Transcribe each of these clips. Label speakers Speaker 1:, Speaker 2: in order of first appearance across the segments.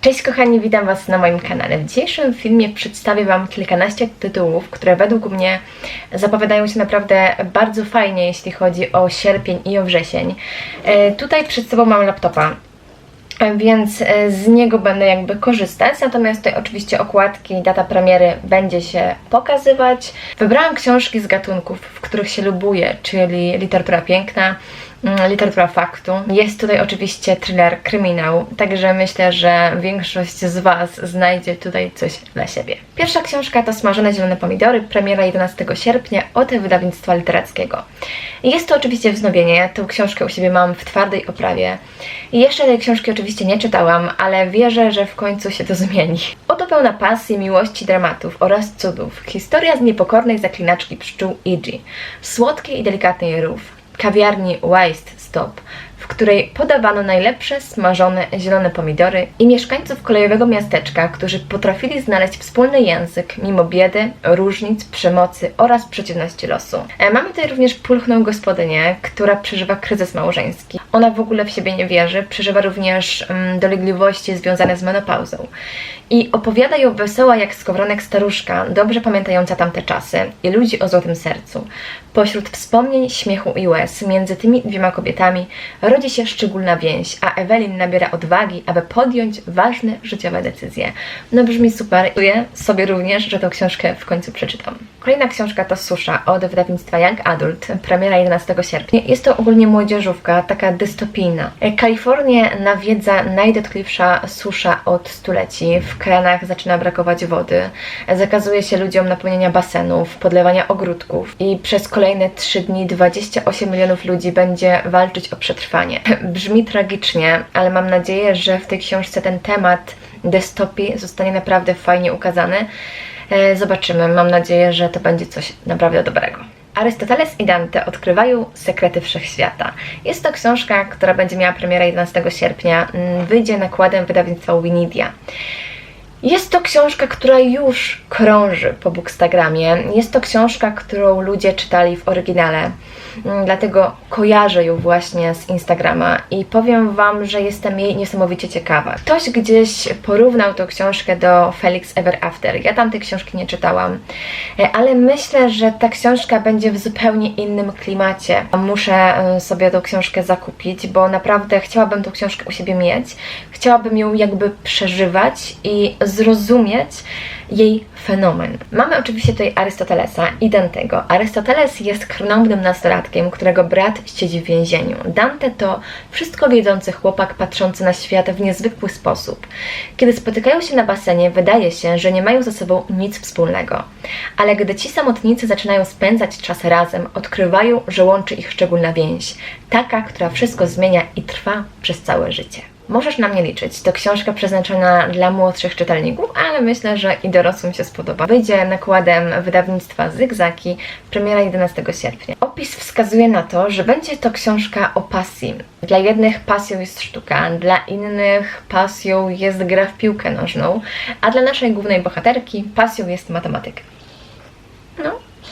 Speaker 1: Cześć kochani, witam Was na moim kanale. W dzisiejszym filmie przedstawię Wam kilkanaście tytułów, które według mnie zapowiadają się naprawdę bardzo fajnie, jeśli chodzi o sierpień i o wrzesień. E, tutaj przed sobą mam laptopa, e, więc e, z niego będę jakby korzystać, natomiast tutaj oczywiście okładki i data premiery będzie się pokazywać. Wybrałam książki z gatunków, w których się lubuję, czyli literatura piękna, literatura faktu. Jest tutaj oczywiście thriller, kryminał, także myślę, że większość z Was znajdzie tutaj coś dla siebie. Pierwsza książka to Smażone zielone pomidory, premiera 11 sierpnia od wydawnictwa literackiego. Jest to oczywiście wznowienie, tą książkę u siebie mam w twardej oprawie. Jeszcze tej książki oczywiście nie czytałam, ale wierzę, że w końcu się to zmieni. Oto pełna pasji, miłości, dramatów oraz cudów. Historia z niepokornej zaklinaczki pszczół Iji, słodkiej i delikatnej rów, kawiarni Waste Stop, w której podawano najlepsze smażone zielone pomidory i mieszkańców kolejowego miasteczka, którzy potrafili znaleźć wspólny język mimo biedy, różnic, przemocy oraz przeciwności losu. E, Mamy tutaj również pulchną gospodynię, która przeżywa kryzys małżeński. Ona w ogóle w siebie nie wierzy, przeżywa również mm, dolegliwości związane z menopauzą. I opowiada ją wesoła jak skowronek staruszka, dobrze pamiętająca tamte czasy i ludzi o złotym sercu. Pośród wspomnień, śmiechu i łez między tymi dwiema kobietami rodzi się szczególna więź, a Ewelin nabiera odwagi, aby podjąć ważne życiowe decyzje. No brzmi super. Czuję sobie również, że tę książkę w końcu przeczytam. Kolejna książka to Susza od wydawnictwa Young Adult, premiera 11 sierpnia. Jest to ogólnie młodzieżówka, taka dystopijna. Kalifornię nawiedza najdotkliwsza susza od stuleci. W kranach zaczyna brakować wody. Zakazuje się ludziom napełniania basenów, podlewania ogródków i przez kolejne 3 dni 28 milionów ludzi będzie walczyć o przetrwanie. Brzmi tragicznie, ale mam nadzieję, że w tej książce ten temat dystopii zostanie naprawdę fajnie ukazany. E, Zobaczymy. Mam nadzieję, że to będzie coś naprawdę dobrego. Arystoteles i Dante odkrywają sekrety wszechświata. Jest to książka, która będzie miała premierę 11 sierpnia. Mm, Wyjdzie nakładem wydawnictwa Winidia. Jest to książka, która już krąży po Bookstagramie. Jest to książka, którą ludzie czytali w oryginale. Mm, Dlatego kojarzę ją właśnie z Instagrama i powiem Wam, że jestem jej niesamowicie ciekawa. Ktoś gdzieś porównał tą książkę do Felix Ever After. Ja tam tej książki nie czytałam, e, ale myślę, że ta książka będzie w zupełnie innym klimacie. Muszę e, sobie tą książkę zakupić, bo naprawdę chciałabym tą książkę u siebie mieć. Chciałabym ją jakby przeżywać i zrozumieć jej fenomen. Mamy oczywiście tutaj Arystotelesa i Dantego. Arystoteles jest krnąbnym nastolatkiem, którego brat siedzi w więzieniu. Dante to wszystko wiedzący chłopak patrzący na świat w niezwykły sposób. Kiedy spotykają się na basenie, wydaje się, że nie mają ze sobą nic wspólnego. Ale gdy ci samotnicy zaczynają spędzać czas razem, odkrywają, że łączy ich szczególna więź. Taka, która wszystko zmienia i trwa przez całe życie. Możesz na mnie liczyć. To książka przeznaczona dla młodszych czytelników, ale myślę, że i dorosłym się spodoba. Wyjdzie nakładem wydawnictwa Zygzaki, premiera 11 sierpnia. Opis wskazuje na to, że będzie to książka o pasji. Dla jednych pasją jest sztuka, dla innych pasją jest gra w piłkę nożną, a dla naszej głównej bohaterki pasją jest matematyka.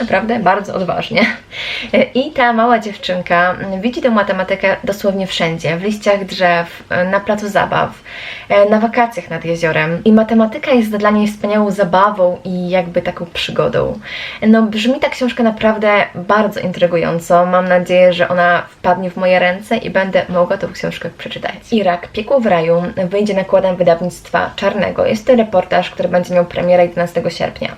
Speaker 1: Naprawdę bardzo odważnie. I ta mała dziewczynka widzi tę matematykę dosłownie wszędzie, w liściach drzew, na placu zabaw, na wakacjach nad jeziorem. I matematyka jest dla niej wspaniałą zabawą i jakby taką przygodą. No, brzmi ta książka naprawdę bardzo intrygująco. Mam nadzieję, że ona wpadnie w moje ręce i będę mogła tę książkę przeczytać. Irak, Piekło w raju wyjdzie nakładem wydawnictwa Czarnego. Jest to reportaż, który będzie miał premierę 11 sierpnia.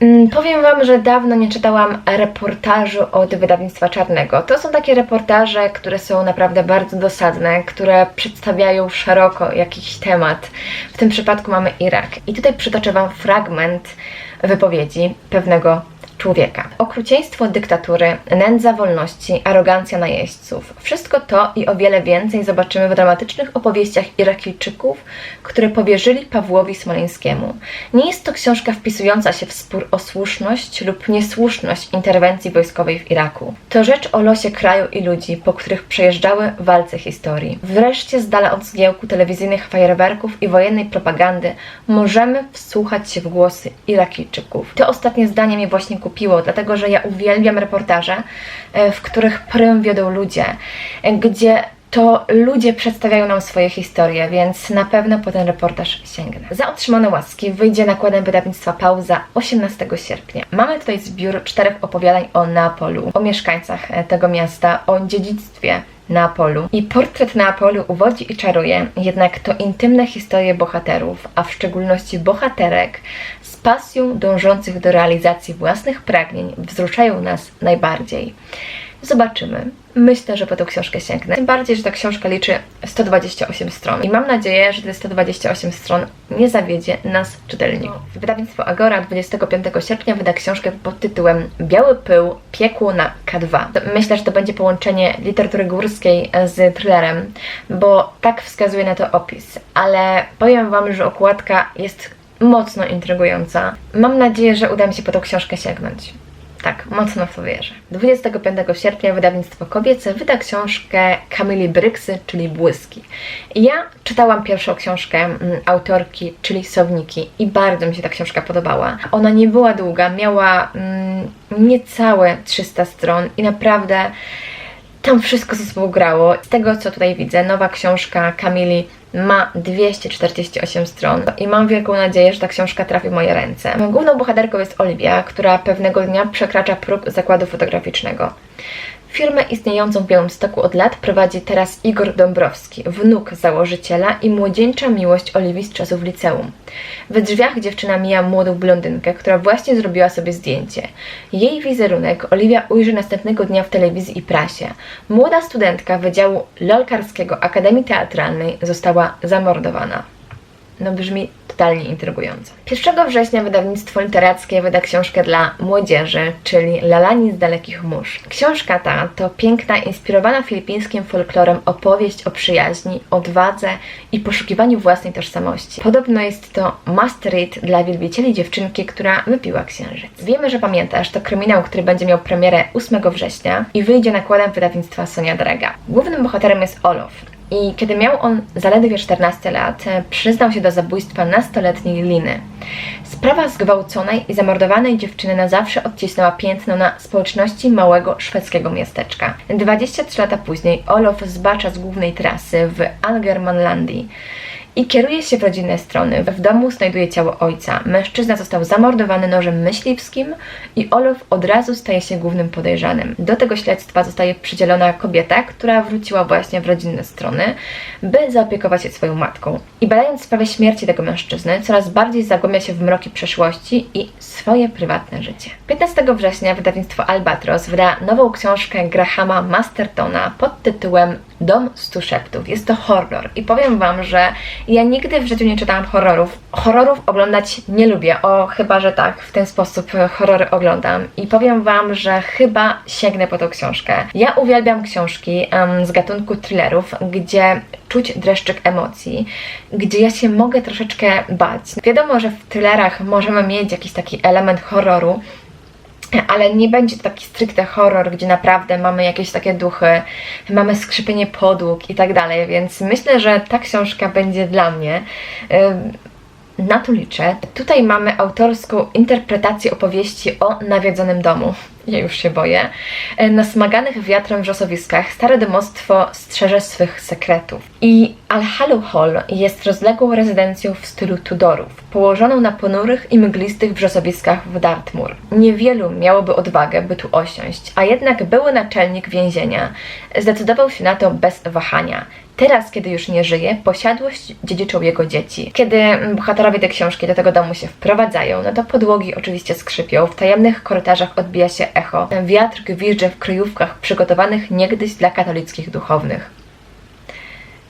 Speaker 1: Mm, Powiem Wam, że dawno nie czytałam reportażu od wydawnictwa Czarnego. To są takie reportaże, które są naprawdę bardzo dosadne, które przedstawiają szeroko jakiś temat. W tym przypadku mamy Irak. I tutaj przytoczę Wam fragment wypowiedzi pewnego człowieka. Okrucieństwo dyktatury, nędza wolności, arogancja najeźdźców. Wszystko to i o wiele więcej zobaczymy w dramatycznych opowieściach Irakijczyków, które powierzyli Pawłowi Smoleńskiemu. Nie jest to książka wpisująca się w spór o słuszność lub niesłuszność interwencji wojskowej w Iraku. To rzecz o losie kraju i ludzi, po których przejeżdżały walce historii. Wreszcie z dala od zgiełku telewizyjnych fajerwerków i wojennej propagandy możemy wsłuchać się w głosy Irakijczyków. To ostatnie zdanie mnie właśnie kupiło, dlatego że ja uwielbiam reportaże, e, w których prym wiodą ludzie, e, gdzie to ludzie przedstawiają nam swoje historie, więc na pewno po ten reportaż sięgnę. Za otrzymane łaski wyjdzie nakładem wydawnictwa Pauza 18 sierpnia. Mamy tutaj zbiór czterech opowiadań o Neapolu, o mieszkańcach e, tego miasta, o dziedzictwie Neapolu. I portret Neapolu uwodzi i czaruje, jednak to intymne historie bohaterów, a w szczególności bohaterek pasją dążących do realizacji własnych pragnień wzruszają nas najbardziej. Zobaczymy. Myślę, że po tą książkę sięgnę. Tym bardziej, że ta książka liczy 128 stron. I mam nadzieję, że te 128 stron nie zawiedzie nas czytelników. Wydawnictwo Agora 25 sierpnia wyda książkę pod tytułem Biały pył, piekło na K2. Myślę, że to będzie połączenie literatury górskiej z thrillerem, bo tak wskazuje na to opis. Ale powiem Wam, że okładka jest mocno intrygująca. Mam nadzieję, że uda mi się po tą książkę sięgnąć. Tak, mocno w to wierzę. 25 sierpnia wydawnictwo kobiece wyda książkę Kamili Bryksy, czyli Błyski. Ja czytałam pierwszą książkę mm, autorki, czyli Sowniki i bardzo mi się ta książka podobała. Ona nie była długa, miała mm, niecałe 300 stron i naprawdę tam wszystko ze sobą grało. Z tego, co tutaj widzę, nowa książka Kamili ma 248 stron i mam wielką nadzieję, że ta książka trafi w moje ręce. Główną bohaterką jest Olivia, która pewnego dnia przekracza próg zakładu fotograficznego. Firmę istniejącą w Białymstoku od lat prowadzi teraz Igor Dąbrowski, wnuk założyciela i młodzieńcza miłość Oliwii z czasów liceum. We drzwiach dziewczyna mija młodą blondynkę, która właśnie zrobiła sobie zdjęcie. Jej wizerunek Oliwia ujrzy następnego dnia w telewizji i prasie. Młoda studentka Wydziału Lolkarskiego Akademii Teatralnej została zamordowana. No brzmi totalnie intrygująco. 1 września wydawnictwo literackie wyda książkę dla młodzieży, czyli Lalani z dalekich mórz. Książka ta to piękna, inspirowana filipińskim folklorem opowieść o przyjaźni, odwadze i poszukiwaniu własnej tożsamości. Podobno jest to must read dla wielbicieli dziewczynki, która wypiła księżyc. Wiemy, że pamiętasz, to kryminał, który będzie miał premierę 8 września i wyjdzie nakładem wydawnictwa Sonia Drega. Głównym bohaterem jest Olof, i kiedy miał on zaledwie 14 lat, e, przyznał się do zabójstwa nastoletniej Liny. Sprawa zgwałconej i zamordowanej dziewczyny na zawsze odcisnęła piętno na społeczności małego szwedzkiego miasteczka. 23 lata później Olof zbacza z głównej trasy w Algermanlandii i kieruje się w rodzinne strony. W domu znajduje ciało ojca. Mężczyzna został zamordowany nożem myśliwskim i Olof od razu staje się głównym podejrzanym. Do tego śledztwa zostaje przydzielona kobieta, która wróciła właśnie w rodzinne strony, by zaopiekować się swoją matką. I badając sprawę śmierci tego mężczyzny, coraz bardziej zagłębia się w mroki przeszłości i swoje prywatne życie. 15 września wydawnictwo Albatros wyda nową książkę Grahama Mastertona pod tytułem Dom stu szeptów. Jest to horror i powiem Wam, że ja nigdy w życiu nie czytałam horrorów. Horrorów oglądać nie lubię, o chyba, że tak, w ten sposób horrory oglądam. I powiem Wam, że chyba sięgnę po tą książkę. Ja uwielbiam książki um, z gatunku thrillerów, gdzie czuć dreszczyk emocji, gdzie ja się mogę troszeczkę bać. Wiadomo, że w thrillerach możemy mieć jakiś taki element horroru, ale nie będzie to taki stricte horror, gdzie naprawdę mamy jakieś takie duchy, mamy skrzypienie podłóg i tak dalej, więc myślę, że ta książka będzie dla mnie. Na to liczę. Tutaj mamy autorską interpretację opowieści o nawiedzonym domu. Ja już się boję. Na smaganych wiatrem wrzosowiskach stare domostwo strzeże swych sekretów. I Al-Halu Hall jest rozległą rezydencją w stylu Tudorów, położoną na ponurych i mglistych wrzosowiskach w Dartmoor. Niewielu miałoby odwagę, by tu osiąść, a jednak były naczelnik więzienia zdecydował się na to bez wahania. Teraz, kiedy już nie żyje, posiadłość dziedziczą jego dzieci. Kiedy bohaterowie tej książki do tego domu się wprowadzają, no to podłogi oczywiście skrzypią, w tajemnych korytarzach odbija się echo. Wiatr gwizdże w kryjówkach przygotowanych niegdyś dla katolickich duchownych.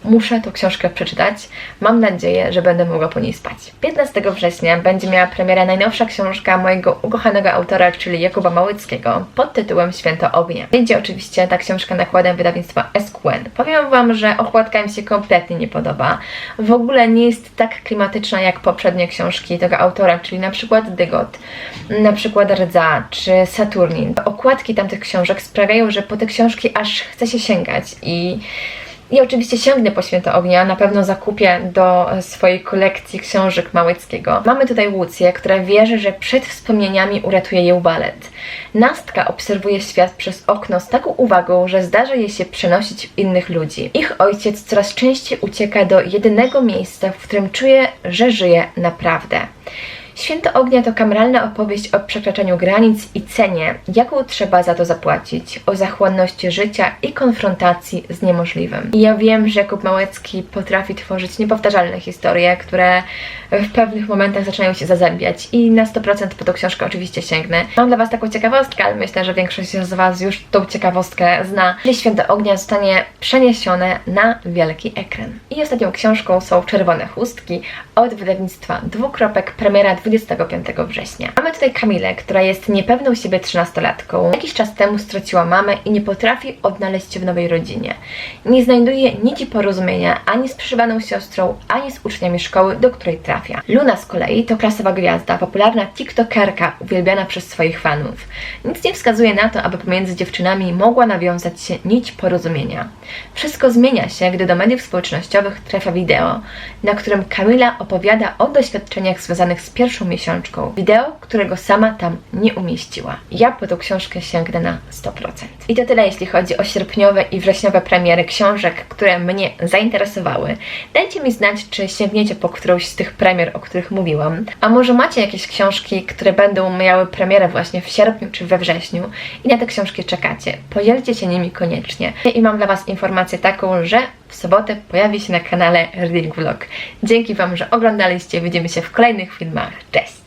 Speaker 1: Muszę tą książkę przeczytać. Mam nadzieję, że będę mogła po niej spać. 15 września będzie miała premierę najnowsza książka mojego ukochanego autora, czyli Jakuba Małyckiego, pod tytułem Święto Ognia. Będzie oczywiście ta książka nakładem wydawnictwa SQN. Powiem Wam, że okładka mi się kompletnie nie podoba. W ogóle nie jest tak klimatyczna jak poprzednie książki tego autora, czyli na przykład Dygot, na przykład Rdza czy Saturnin. Okładki tamtych książek sprawiają, że po te książki aż chce się sięgać i I oczywiście sięgnę po Święto Ognia, na pewno zakupię do e, swojej kolekcji książek Małeckiego. Mamy tutaj Łucję, która wierzy, że przed wspomnieniami uratuje ją balet. Nastka obserwuje świat przez okno z taką uwagą, że zdarza jej się przenosić w innych ludzi. Ich ojciec coraz częściej ucieka do jedynego miejsca, w którym czuje, że żyje naprawdę. Święto Ognia to kameralna opowieść o przekraczaniu granic i cenie, jaką trzeba za to zapłacić, o zachłanności życia i konfrontacji z niemożliwym. I ja wiem, że Jakub Małecki potrafi tworzyć niepowtarzalne historie, które w pewnych momentach zaczynają się zazębiać i na 100% po tą książkę oczywiście sięgnę. Mam dla Was taką ciekawostkę, ale myślę, że większość z Was już tą ciekawostkę zna. Czyli Święto Ognia zostanie przeniesione na wielki ekran. I ostatnią książką są Czerwone Chustki od wydawnictwa Dwukropek, premiera 25 września. Mamy tutaj Kamilę, która jest niepewną siebie 13-latką. Jakiś czas temu straciła mamę i nie potrafi odnaleźć się w nowej rodzinie. Nie znajduje nici porozumienia ani z przyszywaną siostrą, ani z uczniami szkoły, do której trafia. Luna z kolei to klasowa gwiazda, popularna tiktokerka, uwielbiana przez swoich fanów. Nic nie wskazuje na to, aby pomiędzy dziewczynami mogła nawiązać się nić porozumienia. Wszystko zmienia się, gdy do mediów społecznościowych trafia wideo, na którym Kamila opowiada o doświadczeniach związanych z pierwszą miesiączką. Wideo, którego sama tam nie umieściła. Ja po tą książkę sięgnę na 100%. I to tyle, jeśli chodzi o sierpniowe i wrześniowe premiery książek, które mnie zainteresowały. Dajcie mi znać, czy sięgniecie po którąś z tych premier, o których mówiłam. A może macie jakieś książki, które będą miały premierę właśnie w sierpniu czy we wrześniu i na te książki czekacie. Podzielcie się nimi koniecznie. I mam dla Was informację taką, że w sobotę pojawi się na kanale Reading Vlog. Dzięki Wam, że oglądaliście. Widzimy się w kolejnych filmach. Cześć!